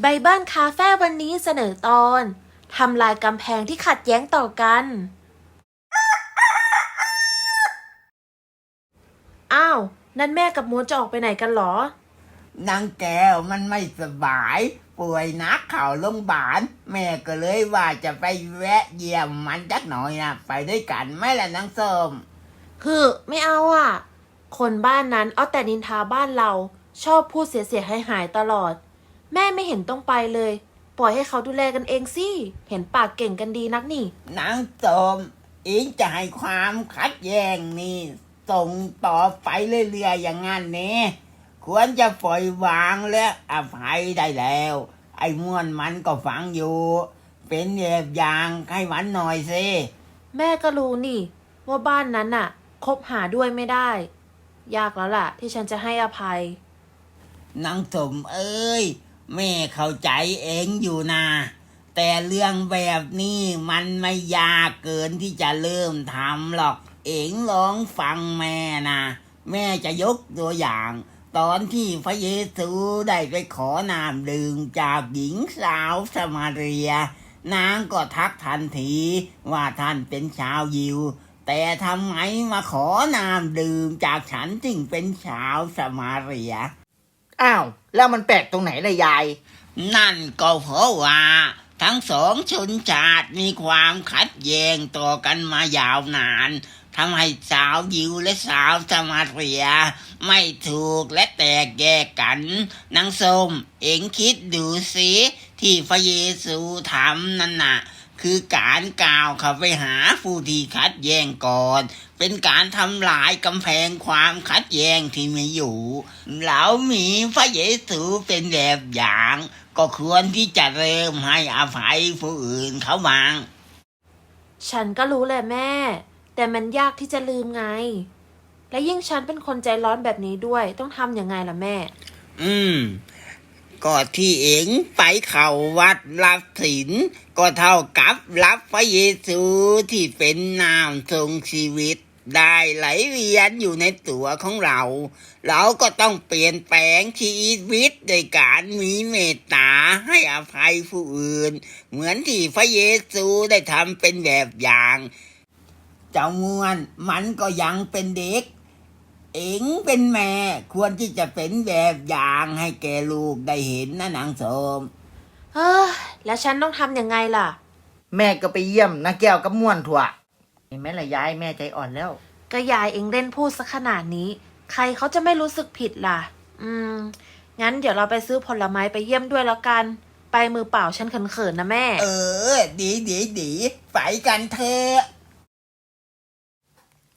ใบบ้านคาเฟ่วันนี้เสนอตอนทำลายกำแพงที่ขัดแย้งต่อกัน อ้าว นั่นแม่กับมูนจะออกไปไหนกันเหรอ นางแก้วมันไม่สบาย ป่วยนักเข่าโรงพยาบาลแม่ก็เลยว่าจะไปแวะเยี่ยมมันจักหน่อยนะไปด้วยกันไหมล่ะนางส้มคือไม่เอาอะ คนบ้านนั้นเอาแต่นินทาบ้านเรา ชอบพูดเสียหายหายๆตลอด แม่ไม่เห็นต้องไปเลย ปล่อยให้เขาดูแลกันเองสิ เห็นปากเก่งกันดีนักนี่ นางส้มอิงจะให้ความขัดแย้งนี่ส่งต่อไปเรื่อยๆอย่างนั้นนี่ควรจะปล่อยวางและอภัยได้แล้ว ไอ้ม่วนมันก็ฟังอยู่ เป็นแบบอย่างให้มันหน่อยสิ แม่ก็รู้นี่ ว่าบ้านนั้นน่ะ คบหาด้วยไม่ได้ ยากแล้วล่ะ ที่ฉันจะให้อภัย นางสมเอ้ย แม่เข้าใจเองอยู่นะแต่เรื่องแบบนี้มันไม่ยากเกินที่จะเริ่มทำหรอก เองลองฟังแม่นะแม่จะยกตัวอย่าง ตอนที่พระเยซูได้ไปขอน้ำดื่มจากหญิงสาวสมาเรีย นางก็ทักทันทีว่าท่านเป็นชาวยิว แต่ทำไมมาขอน้ำดื่มจากฉันจึงเป็นชาวสมาเรีย อ้าว แล้วมันแปลกตรงไหนล่ะยาย นั่นก็เพราะว่า ทั้งสองชนชาติมีความขัดแย้งต่อกันมายาวนานทำให้สาวยิวและสาวสมาเรีย ไม่ถูกและแตกแยกกันนางส้มเอ็งคิดดูสิที่พระเยซูทำนั่นน่ะ คือการกล่าวเข้าไปหาผู้ที่ขัดแย้งก่อน เป็นการทำลายกำแพงความขัดแย้งที่มีอยู่แล้วมีพระเยซูเป็นแบบอย่าง ก็ควรที่จะเริ่มให้อภัยผู้อื่นเขาบ้างฉันก็รู้แหละแม่ แต่มันยากที่จะลืมไง และยิ่งฉันเป็นคนใจร้อนแบบนี้ด้วย ต้องทำยังไงล่ะแม่ อืม ก็ที่เองไปเข้าวัดรับศีลก็เท่ากับรับพระเยซูที่เป็นนามทรงชีวิต ได้ไหลเวียนอยู่ในตัวของเรา เราก็ต้องเปลี่ยนแปลงชีวิตโดยการมีเมตตาให้อภัยผู้อื่น เหมือนที่พระเยซูได้ทำเป็นแบบอย่าง เจ้ามวนมันก็ยังเป็นเด็ก เอ็งเป็นแม่ ควรที่จะเป็นแบบอย่างให้แกลูกได้เห็นนะนางสมเฮ้ยแล้วฉันต้องทำยังไงล่ะ แม่ก็ไปเยี่ยมนาแก้วกับม่วนถั่วเห็นไหมล่ะยายแม่ใจอ่อนแล้ว ก็ยายเองเล่นพูดสักขนาดนี้ ใครเขาจะไม่รู้สึกผิดล่ะ อืม งั้นเดี๋ยวเราไปซื้อผลไม้ไปเยี่ยมด้วยแล้วกัน ไปมือเปล่าฉันเขินๆนะแม่ เออ ดีดีดีไปกันเถอะ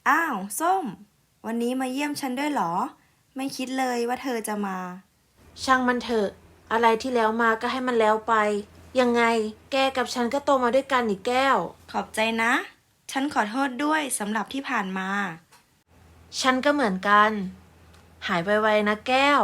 อ้าว ส้ม วันนี้มาเยี่ยมฉันด้วยเหรอ ไม่คิดเลยว่าเธอจะมา ช่างมันเถอะ อะไรที่แล้วมาก็ให้มันแล้วไป ยังไง แกกับฉันก็โตมาด้วยกันอีกแก้ว ขอบใจนะ ฉันขอโทษด้วยสำหรับที่ผ่านมา ฉันก็เหมือนกัน หายไวๆนะแก้ว